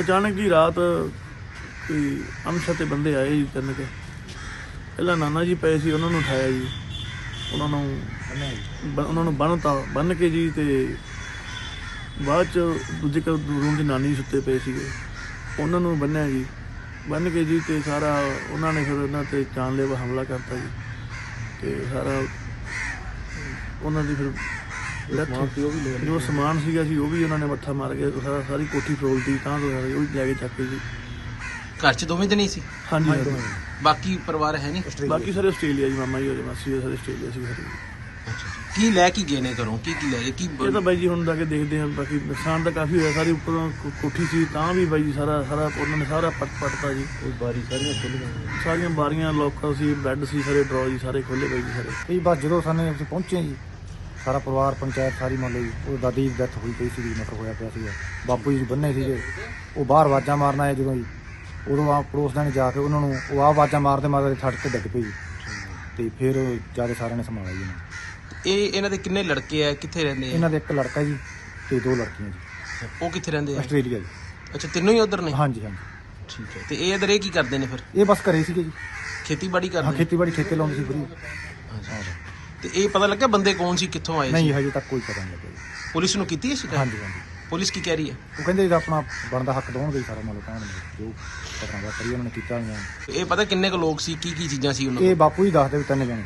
ਅਚਾਨਕ ਜੀ ਰਾਤ ਕੋਈ ਅਣਛਾਤੇ ਬੰਦੇ ਆਏ ਜੀ ਤਿੰਨ ਕੇ। ਪਹਿਲਾਂ ਨਾਨਾ ਜੀ ਪਏ ਸੀ, ਉਹਨਾਂ ਨੂੰ ਉਠਾਇਆ ਜੀ। ਉਹਨਾਂ ਨੂੰ ਉਹਨਾਂ ਨੂੰ ਬੰਨਤਾ ਬੰਨ ਕੇ ਜੀ ਤੇ ਬਾਅਦ ਚ ਦੂਜੇ ਕ ਰੂਮ 'ਚ ਨਾਨੀ ਸੁੱਤੇ ਪਏ ਸੀਗੇ। ਉਹਨਾਂ ਨੂੰ ਬੰਨਿਆ ਜੀ। ਬੰਨ ਕੇ ਜੀ ਤੇ ਸਾਰਾ ਉਹਨਾਂ ਨੇ ਫਿਰ ਉਹਨਾਂ ਤੇ ਜਾਨਲੇਵਾ ਹਮਲਾ ਕਰਤਾ ਜੀ। ਤੇ ਸਾਰਾ ਉਹਨਾਂ ਦੀ ਫਿਰ ਜੋ ਸਮਾਨ ਸੀਗਾ ਜੀ ਉਹ ਵੀ ਉਹਨਾਂ ਨੇ ਮੱਥਾ ਮਾਰ ਕੇ ਸਾਰਾ ਸਾਰੀ ਕੋਠੀ ਫਰੋਲਤੀ ਤਾਂ ਤੋਂ ਸਾਰੀ ਉਹ ਵੀ ਲੈ ਕੇ ਚੱਕ ਕੇ ਜੀ। ਘਰ 'ਚ ਦੋਵੇਂ ਜਣੇ ਸੀ? ਹਾਂਜੀ ਹਾਂਜੀ। ਬਾਕੀ ਪਰਿਵਾਰ ਹੈ ਨਹੀਂ? ਬਾਕੀ ਸਾਰੇ ਆਸਟ੍ਰੇਲੀਆ ਜੀ ਮਾਮਾ ਜੀ ਉਹਦੇ ਮਾਸੀ ਉਹਦੇ ਸਾਰੇ ਆਸਟ੍ਰੇਲੀਆ ਸੀ ਸਾਰੇ ਕੀ ਲੈ ਕੇ ਗਏ ਨੇ ਘਰੋਂ? ਕੀ ਕੀ ਲੈ ਗਏ? ਕੀ ਇਹ ਤਾਂ ਬਾਈ ਜੀ ਹੁਣ ਜਾ ਕੇ ਦੇਖਦੇ ਹਾਂ ਬਾਕੀ ਨੁਕਸਾਨ ਤਾਂ ਕਾਫੀ ਹੋਇਆ ਸਾਰੀ ਉੱਪਰੋਂ ਕੋ- ਕੋਠੀ ਸੀ ਤਾਂ ਵੀ ਬਾਈ ਜੀ ਸਾਰਾ ਸਾਰਾ ਉਹਨਾਂ ਨੇ ਸਾਰਾ ਪੱਟ ਪੱਟਤਾ ਜੀ। ਕੋਈ ਬਾਰੀ ਸਾਰੀਆਂ ਖੁੱਲੀਆਂ ਸਾਰੀਆਂ ਬਾਰੀਆਂ ਲੋਕਾਂ ਸੀ ਬੈੱਡ ਸੀ ਸਾਰੇ ਡਰਾਅ ਜੀ ਸਾਰੇ ਖੋਲੇ ਬਾਈ ਜੀ ਸਾਰੇ। ਇਹ ਬਸ ਜਦੋਂ ਸਾਨੂੰ ਅਸੀਂ ਪਹੁੰਚੇ ਜੀ ਸਾਰਾ ਪਰਿਵਾਰ ਪੰਚਾਇਤ ਸਾਰੀ ਮੰਨ ਜੀ ਉਹ ਦਾਦੀ ਦੀ ਡੈਥ ਹੋਈ ਪਈ ਸੀ ਮਟਰ ਹੋਇਆ ਪਿਆ ਸੀਗਾ। ਬਾਪੂ ਜੀ ਬੰਨੇ ਸੀਗੇ। ਉਹ ਬਾਹਰ ਆਵਾਜ਼ਾਂ ਮਾਰਨ ਆਏ ਜਦੋਂ ਜੀ। ਉਦੋਂ ਆ ਪੜੋਸਦਾਂ ਨੇ ਜਾ ਕੇ ਉਹਨਾਂ ਨੂੰ ਉਹ ਆ ਆਵਾਜ਼ਾਂ ਮਾਰਦੇ ਮਾਰਦੇ ਛੱਡ ਕੇ ਡਿੱਗ ਪਈ ਜੀ। ਤੇ ਫਿਰ ਜ਼ਿਆਦਾ ਸਾਰਿਆਂ ਨੇ ਸੰਭਾਲਿਆ ਜੀ ਇਹਨੂੰ। ਇਹ ਇਹਨਾਂ ਦੇ ਕਿੰਨੇ ਲੜਕੇ ਆ? ਕਿੱਥੇ ਰਹਿੰਦੇ ਆ? ਇਹਨਾਂ ਦੇ ਇੱਕ ਲੜਕਾ ਜੀ ਤੇ ਦੋ ਲੜਕੀਆਂ ਜੀ। ਉਹ ਕਿੱਥੇ ਰਹਿੰਦੇ ਆ? ਆਸਟ੍ਰੇਲੀਆ ਜੀ। ਅੱਛਾ ਤਿੰਨੋਂ ਹੀ ਉਧਰ ਨੇ? ਹਾਂਜੀ ਹਾਂਜੀ। ਠੀਕ ਹੈ। ਤੇ ਇਹ ਇਧਰ ਇਹ ਕੀ ਕਰਦੇ ਨੇ ਫਿਰ? ਇਹ ਬਸ ਘਰੇ ਸੀਗੇ ਜੀ। ਖੇਤੀਬਾੜੀ ਹਾਂ ਕਰਦੇ ਨੇ? ਖੇਤੀਬਾੜੀ ਠੇਕੇ ਲਾਉਂਦੇ ਸੀ ਫਰੀ। ਅੱਛਾ। ਤੇ ਇਹ ਪਤਾ ਲੱਗਾ ਬੰਦੇ ਕੌਣ ਸੀ ਕਿੱਥੋਂ ਆਏ ਸੀ? ਨਹੀਂ ਹਜੇ ਤੱਕ ਕੋਈ ਪਤਾ ਨਹੀਂ ਲੱਗਿਆ ਜੀ। ਪੁਲਿਸ ਨੂੰ ਕੀਤੀ ਹੈ ਸ਼ਿਕਾਇਤ? ਹਾਂਜੀ ਹਾਂਜੀ। ਪੁਲਿਸ ਕੀ ਕਹਿ ਰਹੀ ਹੈ? ਉਹ ਕਹਿੰਦੇ ਇਹਦਾ ਆਪਣਾ ਬਣਦਾ ਹੱਕ ਦੋਣਗੇ ਸਾਰਾ ਮੰਨ ਲਓ ਕਹਿਣਗੇ ਜੋ ਪਤਾ ਨਹੀਂ ਕਰੀ ਉਹਨਾਂ ਨੇ ਕੀਤਾ ਹੋਈਆਂ। ਇਹ ਪਤਾ ਕਿੰਨੇ ਕੁ ਲੋਕ ਸੀ ਕੀ ਕੀ ਚੀਜ਼ਾਂ ਸੀ ਉਹਨਾਂ ਇਹ ਬਾਪੂ ਹੀ ਦੱਸਦੇ ਵੀ ਤਿੰਨ ਜਣੇ।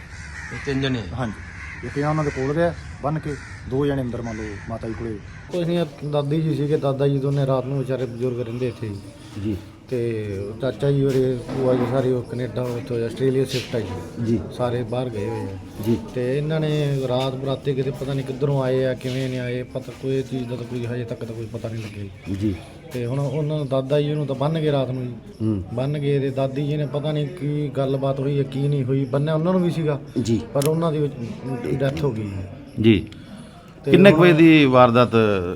ਕੋਲ ਤਿੰਨ ਜਣੇ ਹਾਂਜੀ। ਇੱਕ ਜਣਾ ਉਹਨਾਂ ਦੇ ਕੋਲ ਰਿਹਾ ਬੰਨ ਕੇ ਦੋ ਜਣੇ ਅੰਦਰ ਮੰਨ ਲਓ ਮਾਤਾ ਜੀ ਕੋਲੇ। ਕੁਝ ਨਹੀਂ ਦਾਦੀ ਜੀ ਸੀਗੇ ਦਾਦਾ ਜੀ ਦੋਨੇ ਰਾਤ ਨੂੰ ਵਿਚਾਰੇ ਬਜ਼ੁਰਗ ਰਹਿੰਦੇ ਇੱਥੇ। ਜੀ। ਤੇ ਚਾਚਾ ਜੀ ਹੋਰੇ ਭੂਆ ਜੀ ਸਾਰੇ ਉਹ ਕੈਨੇਡਾ ਉੱਥੇ ਆਸਟ੍ਰੇਲੀਆ ਸ਼ਿਫਟ ਆ ਜੀ ਜੀ। ਸਾਰੇ ਬਾਹਰ ਗਏ ਹੋਏ ਆ। ਜੀ। ਤੇ ਇਹਨਾਂ ਨੇ ਰਾਤ ਬਰਾਤੇ ਕਿਤੇ ਪਤਾ ਨਹੀਂ ਕਿੱਧਰੋਂ ਆਏ ਆ ਕਿਵੇਂ ਨਹੀਂ ਆਏ ਪਤਾ ਕੋਈ ਚੀਜ਼ ਦਾ ਤਾਂ ਕੋਈ ਹਜੇ ਤੱਕ ਤਾਂ ਕੋਈ ਪਤਾ ਨਹੀਂ ਲੱਗਿਆ ਜੀ। ਤੇ ਹੁਣ ਉਹਨਾਂ ਨੂੰ ਦਾਦਾ ਜੀ ਨੂੰ ਤਾਂ ਬੰਨ ਗਏ ਰਾਤ ਨੂੰ ਜੀ। ਬੰਨ ਗਏ ਤੇ ਦਾਦੀ ਜੀ ਨੇ ਪਤਾ ਨਹੀਂ ਕੀ ਗੱਲਬਾਤ ਹੋਈ ਕੀ ਨਹੀਂ ਹੋਈ ਬੰਨਿਆ ਉਹਨਾਂ ਨੂੰ ਵੀ ਸੀਗਾ। ਜੀ। ਪਰ ਉਹਨਾਂ ਦੀ ਡੈਥ ਹੋ ਗਈ ਜੀ। ਤੇ ਕਿੰਨੇ ਕੁ ਵਜੇ ਦੀ ਵਾਰਦਾਤ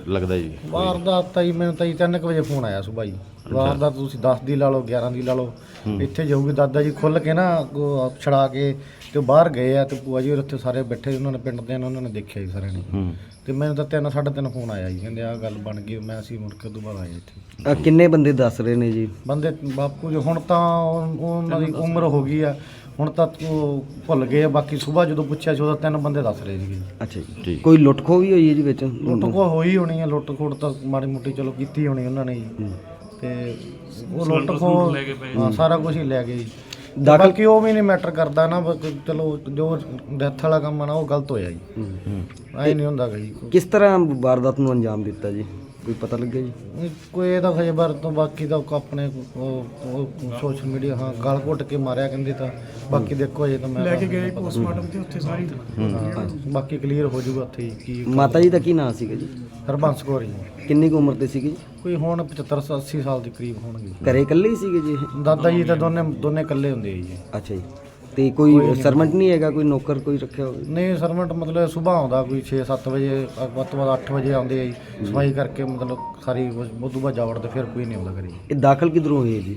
ਲੱਗਦਾ ਜੀ? ਵਾਰਦਾਤ ਤਾਂ ਜੀ ਮੈਨੂੰ ਤਾਂ ਜੀ 3 ਵਜੇ ਫੋਨ ਆਇਆ ਸੁਬਾਹ ਜੀ। ਵਾਰਦਾਤ ਤੁਸੀਂ 10 ਦੀ ਲਾ ਲਓ 11 ਦੀ ਲਾ ਲਓ। ਇੱਥੇ ਜਾਊਗੀ ਦਾਦਾ ਜੀ ਖੁੱਲ ਕੇ ਨਾ ਉਹ ਛੜਾ ਕੇ ਤੇ ਉਹ ਬਾਹਰ ਗਏ ਆ ਤੇ ਭੂਆ ਜੀ ਉੱਥੇ ਸਾਰੇ ਬੈਠੇ ਉਹਨਾਂ ਨੇ ਪਿੰਡ ਦੇ ਨੇ ਉਹਨਾਂ ਨੇ ਦੇਖਿਆ ਜੀ ਸਾਰਿਆਂ ਨੇ। ਤੇ ਮੈਨੂੰ ਤਾਂ ਤਿੰਨ ਸਾਢੇ ਤਿੰਨ ਫੋਨ ਆਇਆ ਜੀ ਕਹਿੰਦੇ ਆ ਗੱਲ ਬਣ ਗਈ ਮੈਂ ਅਸੀਂ ਮੁੜ ਕੇ ਦੁਬਾਰਾ ਆਏ ਇੱਥੇ। ਅਹ ਕਿੰਨੇ ਬੰਦੇ ਦੱਸ ਰਹੇ ਨੇ ਜੀ? ਬੰਦੇ ਬਾਪੂ ਜੀ ਹੁਣ ਤਾਂ ਉਹ- ਉਹਨਾਂ ਦੀ ਉਮਰ ਹੋ ਗਈ ਆ। ਹੁਣ ਤਾਂ ਉਹ ਭੁੱਲ ਗਏ ਆ ਬਾਕੀ ਸਵੇਰ ਜਦੋਂ ਪੁੱਛਿਆ ਸੀ ਉਦੋਂ ਤਿੰਨ ਬੰਦੇ ਦੱਸ ਰਹੇ ਸੀਗੇ। ਅੱਛਾ ਜੀ ਕੋਈ ਲੁੱਟਖੋ ਵੀ ਹੋਈ ਹੈ ਜੀ ਵਿੱਚ? ਲੁੱਟ ਹੋਈ ਹੋਣੀ ਹੈ ਲੁੱਟ ਖੋਟ ਤਾਂ ਮਾੜੀ ਮੋਟੀ ਚਲੋ ਕੀਤੀ ਹੋਣੀ ਉਹਨਾਂ ਨੇ ਜੀ। ਤੇ ਉਹ ਲੁੱਟ ਹਾਂ ਸਾਰਾ ਕੁਝ ਹੀ ਲੈ ਗਏ ਜੀ। ਦਾਖਲ ਬਾਕੀ ਉਹ ਵੀ ਨਹੀਂ ਮੈਟਰ ਕਰਦਾ ਨਾ ਬਸ ਚਲੋ ਜੋ ਡੈਥ ਵਾਲਾ ਕੰਮ ਆ ਨਾ ਉਹ ਗਲਤ ਹੋਇਆ ਜੀ। ਐ ਨਹੀਂ ਹੁੰਦਾ ਗਾ ਜੀ। ਕਿਸ ਤਰ੍ਹਾਂ ਵਾਰਦਾਤ ਨੂੰ ਅੰਜਾਮ ਦਿੱਤਾ ਜੀ? ਕੋਈ ਪਤਾ ਲੱਗਿਆ ਜੀ? ਕੋਈ ਇਹਦਾ ਹਜੇ ਬਾਰ ਤੋਂ ਬਾਕੀ ਤਾਂ ਆਪਣੇ ਸੋਸ਼ਲ ਮੀਡੀਆ ਹਾਂ ਗਲ ਘੁੱਟ ਕੇ ਮਾਰਿਆ ਕਹਿੰਦੇ ਤਾਂ। ਬਾਕੀ ਦੇਖੋ ਹਜੇ ਤਾਂ ਮੈਂ ਲੈ ਕੇ ਗਏ ਪੋਸਟਮਾਰਟਮ ਤੇ ਉੱਥੇ ਸਾਰੀ। ਬਾਕੀ ਕਲੀਅਰ ਹੋ ਜਾਊਗਾ ਉੱਥੇ ਹੀ ਕੀ ਮਾਤਾ ਜੀ ਦਾ ਕੀ ਨਾਂ ਸੀਗਾ ਜੀ? ਹਰਬੰਸ ਕੌਰ ਜੀ। ਕਿੰਨੀ ਕੁ ਉਮਰ ਦੇ ਸੀਗੇ ਜੀ? ਕੋਈ ਹੁਣ 75 80 ਸਾਲ ਦੇ ਕਰੀਬ ਹੋਣਗੇ। ਘਰੇ ਇਕੱਲੇ ਹੀ ਸੀਗੇ ਜੀ ਇਹ? ਦਾਦਾ ਜੀ ਤਾਂ ਦੋਨੇ ਦੋਨੇ ਇਕੱਲੇ ਹੁੰਦੇ ਆ ਜੀ। ਅੱਛਾ ਜੀ। ਤੇ ਕੋਈ ਸਰਵੈਂਟ ਨਹੀਂ। ਹੈਗਾ ਕੋਈ ਨੌਕਰ ਕੋਈ ਰੱਖਿਆ ਹੋਵੇ? ਨਹੀਂ ਸਰਵੈਂਟ ਮਤਲਬ ਸਵੇਰ ਆਉਂਦਾ ਕੋਈ 6-7 ਵਜੇ ਵੱਧ ਤੋਂ ਵੱਧ 8 ਵਜੇ ਆਉਂਦੇ ਆ ਜੀ। ਸਫ਼ਾਈ ਕਰਕੇ ਮਤਲਬ ਸਾਰੀ ਉਦੋਂ ਬਾਅਦ ਜਾ ਵੜਦੇ ਫਿਰ ਕੋਈ ਨਹੀਂ ਆਉਂਦਾ ਕਰੀ। ਇਹ ਦਾਖਲ ਕਿਧਰੋਂ ਹੋਏ ਜੀ?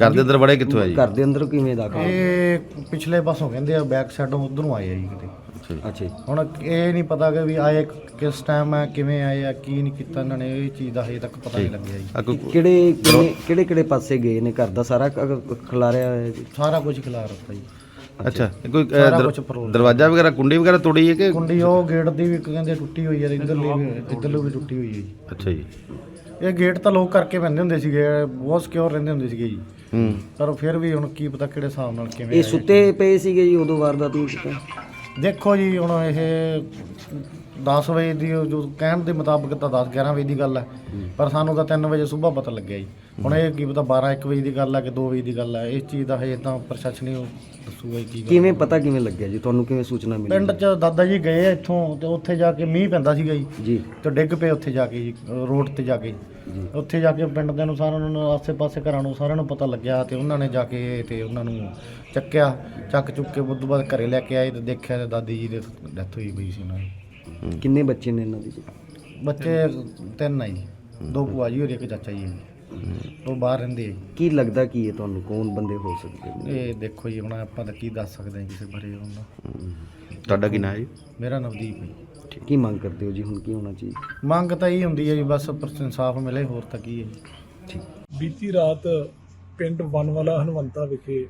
ਘਰ ਦੇ ਅੰਦਰ ਵੜੇ ਕਿੱਥੋਂ ਆ ਜੀ? ਘਰ ਦੇ ਅੰਦਰ ਕਿਵੇਂ ਦਾਖਲ ਇਹ ਪਿਛਲੇ ਪਾਸੋਂ ਕਹਿੰਦੇ ਆ ਬੈਕ ਸਾਈਡੋਂ ਉਧਰੋਂ ਆਏ ਆ ਜੀ ਕਿਤੇ। ਅੱਛਾ ਜੀ। ਹੁਣ ਇਹ ਨਹੀਂ ਪਤਾ ਕਿ ਵੀ ਆਏ ਕਿਸ ਟਾਈਮ ਆ ਕਿਵੇਂ ਆਏ ਆ ਕੀ ਨਹੀਂ ਕੀਤਾ ਇਹਨਾਂ ਨੇ ਇਹ ਚੀਜ਼ ਦਾ ਹਜੇ ਤੱਕ ਪਤਾ ਨਹੀਂ ਲੱਗਿਆ ਜੀ। ਕਿਹੜੇ ਕਿਹੜੇ ਕਿਹੜੇ ਕਿਹੜੇ ਪਾਸੇ ਗਏ ਨੇ? ਘਰ ਦਾ ਸਾਰਾ ਖਿਲਾਰਿਆ ਹੋਇਆ ਜੀ? ਸਾਰਾ ਕੁਝ ਖਿਲਾ ਰੱਖਤਾ ਜੀ। ਅੱਛਾ। ਕੋਈ ਅ, ਸਾਰਾ ਦਰ- ਕੁਝ ਪਰੋਲ ਦਰਵਾਜ਼ਾ ਵਗੈਰਾ ਕੁੰਡੀ ਵਗੈਰਾ ਤੋੜੀ ਹੈ ਕਿ ਕੁੰਡੀ ਉਹ ਗੇਟ ਦੀ ਵੀ ਕਹਿੰਦੇ ਟੁੱਟੀ ਹੋਈ ਹੈ ਇਧਰਲੀ ਵੀ ਇਧਰਲੀ ਵੀ ਟੁੱਟੀ ਹੋਈ ਹੈ ਜੀ। ਅੱਛਾ ਜੀ। ਇਹ ਗੇਟ ਤਾਂ ਲੋਕ ਕਰਕੇ ਪੈਂਦੇ ਹੁੰਦੇ ਸੀਗੇ ਬਹੁਤ ਸਿਕਿਉਰ ਰਹਿੰਦੇ ਹੁੰਦੇ ਸੀਗੇ ਜੀ। ਹੂੰ। ਪਰ ਫਿਰ ਵੀ ਹੁਣ ਕੀ ਪਤਾ ਕਿਹੜੇ ਹਿਸਾਬ ਨਾਲ ਕਿਵੇਂ ਇਹ ਆਏ। ਸੁੱਤੇ ਪਏ ਸੀਗੇ ਜੀ ਉਦੋਂ ਵਾਰਦਾਤ ਨੂੰ ਕੀਤਾ ਦੇਖੋ ਜੀ ਹੁਣ ਇਹ 10 ਵਜੇ ਦੀ ਉਹ ਜੋ ਕਹਿਣ ਦੇ ਮੁਤਾਬਕ ਤਾਂ 10 11 ਵਜੇ ਦੀ ਗੱਲ ਹੈ। ਪਰ ਸਾਨੂੰ ਤਾਂ 3 ਵਜੇ ਸਵੇਰ ਪਤਾ ਲੱਗਿਆ ਜੀ। ਹੁਣ ਇਹ ਕੀ ਪਤਾ 12 1 ਵਜੇ ਦੀ ਗੱਲ ਹੈ ਕਿ 2 ਵਜੇ ਦੀ ਗੱਲ ਹੈ। ਇਸ ਚੀਜ਼ ਦਾ ਹਜੇ ਤਾਂ ਪ੍ਰਸ਼ਾਸਨ ਹੀ ਉਹ ਦੱਸੂਗਾ ਜੀ ਕੀ ਗੱਲ ਕਿਵੇਂ ਪਤਾ ਕਿਵੇਂ ਲੱਗਿਆ ਜੀ? ਤੁਹਾਨੂੰ ਕਿਵੇਂ ਸੂਚਨਾ ਮਿਲੀ? ਪਿੰਡ 'ਚ ਦਾਦਾ ਜੀ ਗਏ ਆ ਇੱਥੋਂ ਤੇ ਉੱਥੇ ਜਾ ਕੇ ਮੀਂਹ ਪੈਂਦਾ ਸੀਗਾ ਜੀ। ਜੀ। ਤੇ ਡਿੱਗ ਪਏ ਉੱਥੇ ਜਾ ਕੇ ਜੀ ਰੋਡ ਤੇ ਜਾ ਕੇ। ਉੱਥੇ ਜਾ ਕੇ ਪਿੰਡ ਦੇ ਨੂੰ ਸਾਰਿਆਂ ਨੂੰ ਆਸੇ-ਪਾਸੇ ਘਰਾਂ ਨੂੰ ਸਾਰਿਆਂ ਨੂੰ ਪਤਾ ਲੱਗਿਆ ਤੇ ਉਹਨਾਂ ਨੇ ਜਾ ਕੇ ਤੇ ਉਹਨਾਂ ਨੂੰ ਚੱਕਿਆ। ਚੱਕ ਚੁੱਕ ਕੇ ਉਦੋਂ ਬਾਅਦ ਘਰੇ ਲੈ ਕੇ ਆਏ ਤੇ ਦੇਖਿਆ ਤੇ ਦਾਦੀ ਜੀ ਦੀ ਡੈਥ ਹੋਈ ਪਈ ਸੀ ਉਹਨਾਂ ਦੀ। ਕਿੰਨੇ ਬੱਚੇ ਨੇ ਇਹਨਾਂ ਦੇ ਜੀ? ਬੱਚੇ ਤਿੰਨ ਆ ਜੀ। ਦੋ ਭੂਆ ਜੀ ਹੋਰ ਇੱਕ ਚਾਚਾ ਜੀ। ਉਹ ਬਾਹਰ ਰਹਿੰਦੇ ਆ ਜੀ। ਕੀ ਲੱਗਦਾ ਕੀ ਹੈ ਤੁਹਾਨੂੰ? ਕੌਣ ਬੰਦੇ ਹੋ ਸਕਦੇ ਨੇ? ਇਹ ਦੇਖੋ ਜੀ ਹੁਣ ਆਪਾਂ ਤਾਂ ਕੀ ਦੱਸ ਸਕਦੇ ਹਾਂ ਕਿਸੇ ਬਾਰੇ ਉਹਨਾਂ ਤੁਹਾਡਾ ਕੀ ਨਾਂ ਹੈ ਜੀ? ਮੇਰਾ ਨਵਦੀਪ ਹੈ ਜੀ। ਕੀ ਮੰਗ ਕਰਦੇ ਹੋ ਜੀ? ਹੁਣ ਕੀ ਹੋਣਾ ਚਾਹੀਦਾ? ਮੰਗ ਤਾਂ ਇਹ ਹੁੰਦੀ ਹੈ ਜੀ ਬਸ ਪਰ ਇਨਸਾਫ ਮਿਲੇ ਹੋਰ ਤਾਂ ਕੀ ਹੈ ਜੀ। ਠੀਕ। ਬੀਤੀ ਰਾਤ ਪਿੰਡ ਵਨਵਾਲਾ ਹਨਵੰਤਾ ਵਿਖੇ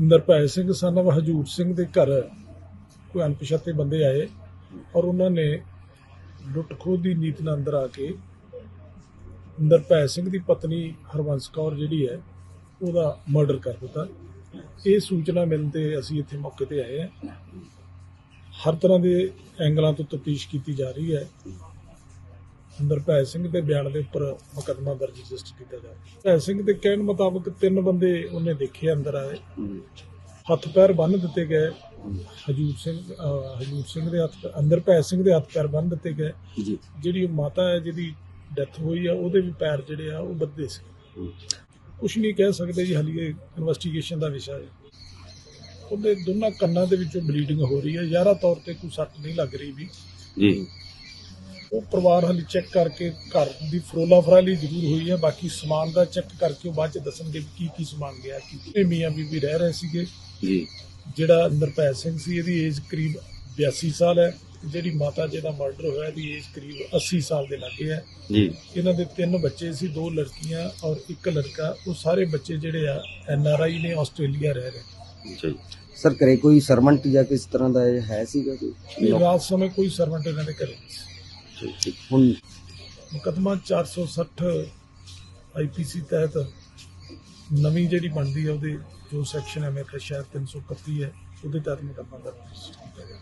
ਨਿਰਭੈ ਸਿੰਘ ਸਨਵ ਹਜੂਰ ਸਿੰਘ ਦੇ ਘਰ ਕੋਈ ਅਣਪਛਾਤੇ ਬੰਦੇ ਆਏ ਔਰ ਉਹਨਾਂ ਨੇ ਲੁੱਟ ਖੋਹ ਦੀ ਨੀਤ ਨਾਲ ਅੰਦਰ ਆ ਕੇ ਨਿਰਭੈ ਸਿੰਘ ਦੀ ਪਤਨੀ ਹਰਵੰਸ ਕੌਰ ਜਿਹੜੀ ਹੈ, ਉਹਦਾ ਮਰਡਰ ਕਰ ਦਿੱਤਾ। ਇਹ ਸੂਚਨਾ ਮਿਲਣ ਤੇ ਅਸੀਂ ਇੱਥੇ ਮੌਕੇ ਤੇ ਆਏ ਹਾਂ। ਹਰ ਤਰ੍ਹਾਂ ਦੇ ਐਂਗਲਾਂ ਤੋਂ ਤਫਤੀਸ਼ ਕੀਤੀ ਜਾ ਰਹੀ ਹੈ। ਨਿਰਭੈ ਸਿੰਘ ਦੇ ਬਿਆਨ ਦੇ ਉੱਪਰ ਮੁਕੱਦਮਾ ਦਰਜ ਰਜਿਸਟਰ ਕੀਤਾ ਜਾ ਰਿਹਾ। ਭੈ ਸਿੰਘ ਦੇ ਕਹਿਣ ਮੁਤਾਬਕ ਤਿੰਨ ਬੰਦੇ ਉਹਨੇ ਦੇਖੇ ਅੰਦਰ ਆਏ। ਹੱਥ ਪੈਰ ਬੰਨ੍ਹ ਦਿੱਤੇ ਗਏ। ਹਜੂਰ ਸਿੰਘ ਅਹ ਹਜੂਰ ਸਿੰਘ ਦੇ ਹੱਥ ਅੰਦਰ ਭੈ ਸਿੰਘ ਦੇ ਹੱਥ ਪੈਰ ਬੰਨ੍ਹ ਦਿੱਤੇ ਗਏ। ਜੀ। ਜਿਹੜੀ ਮਾਤਾ ਹੈ ਜਿਹਦੀ ਡੈਥ ਹੋਈ ਆ ਉਹਦੇ ਵੀ ਪੈਰ ਜਿਹੜੇ ਆ ਉਹ ਬੱਧੇ ਸੀ। ਕੁਛ ਨਹੀਂ ਕਹਿ ਸਕਦੇ ਜੀ ਹਾਲੇ ਇਨਵੈਸਟੀਗੇਸ਼ਨ ਦਾ ਵਿਸ਼ਾ ਹੈ। ਉਹਦੇ ਦੋਨਾਂ ਕੰਨਾਂ ਦੇ ਵਿੱਚੋਂ ਬਲੀਡਿੰਗ ਹੋ ਰਹੀ ਹੈ। ਯਾਰਾ ਤੌਰ ਤੇ ਕੋਈ ਸੱਟ ਨਹੀਂ ਲੱਗ ਰਹੀ ਵੀ। ਜੀ। ਉਹ ਪਰਿਵਾਰ ਹਾਲੇ ਚੈੱਕ ਕਰਕੇ ਘਰ ਦੀ ਫਰੋਲਾ ਫਰਾਲੀ ਜ਼ਰੂਰ ਹੋਈ ਹੈ। ਬਾਕੀ ਸਮਾਨ ਦਾ ਚੈੱਕ ਕਰਕੇ ਉਹ ਬਾਅਦ ਚ ਦੱਸਣਗੇ ਵੀ ਕੀ ਕੀ ਸਮਾਨ ਗਿਆ ਕੀ ਇਹ ਮੀਆਂ ਬੀਬੀ ਰਹਿ ਰਹੇ ਸੀਗੇ। ਜੀ। ਜਿਹੜਾ ਨਿਰਭੈ ਸਿੰਘ ਸੀ ਇਹਦੀ ਏਜ ਕਰੀਬ 82 ਸਾਲ ਹੈ। ਜਿਹੜੀ ਮਾਤਾ ਜਿਹਦਾ ਮਰਡਰ ਹੋਇਆ ਇਹਦੀ ਏਜ ਕਰੀਬ 80 ਸਾਲ ਦੇ ਲੱਗੇ ਹੈ। ਜੀ। ਇਹਨਾਂ ਦੇ ਤਿੰਨ ਬੱਚੇ ਸੀ ਦੋ ਲੜਕੀਆਂ ਔਰ ਇੱਕ ਲੜਕਾ। ਉਹ ਸਾਰੇ ਬੱਚੇ ਜਿਹੜੇ ਆ ਐਨ ਆਰ ਆਈ ਨੇ ਆਸਟ੍ਰੇਲੀਆ ਰਹਿ ਰਹੇ। ਜੀ। ਸਰ ਘਰੇ ਕੋਈ ਸਰਵੈਂਟ ਜਾਂ ਕਿਸ ਤਰ੍ਹਾਂ ਦਾ ਇਹ ਹੈ ਸੀਗਾ ਕੋਈ? ਇਹ ਰਾਤ ਸਮੇਂ ਕੋਈ ਸਰਵੈਂਟ ਇਹਨਾਂ ਦੇ ਘਰੇ ਨਹੀਂ ਸੀ। ਠੀਕ, ਠੀਕ। ਹੁਣ ਮੁਕੱਦਮਾ 460 ਆਈਪੀਸੀ ਤਹਿਤ ਨਵੀਂ ਜਿਹੜੀ ਬਣਦੀ ਹੈ ਉਹਦੇ ਜੋ ਸੈਕਸ਼ਨ ਹੈ ਮੇਰੇ ਖਿਆਲ ਸ਼ਾਇਦ 331 ਹੈ ਉਹਦੇ ਤਹਿਤ ਮੁਕੱਦਮਾ ਦਰਜ ਕੀਤਾ ਗਿਆ।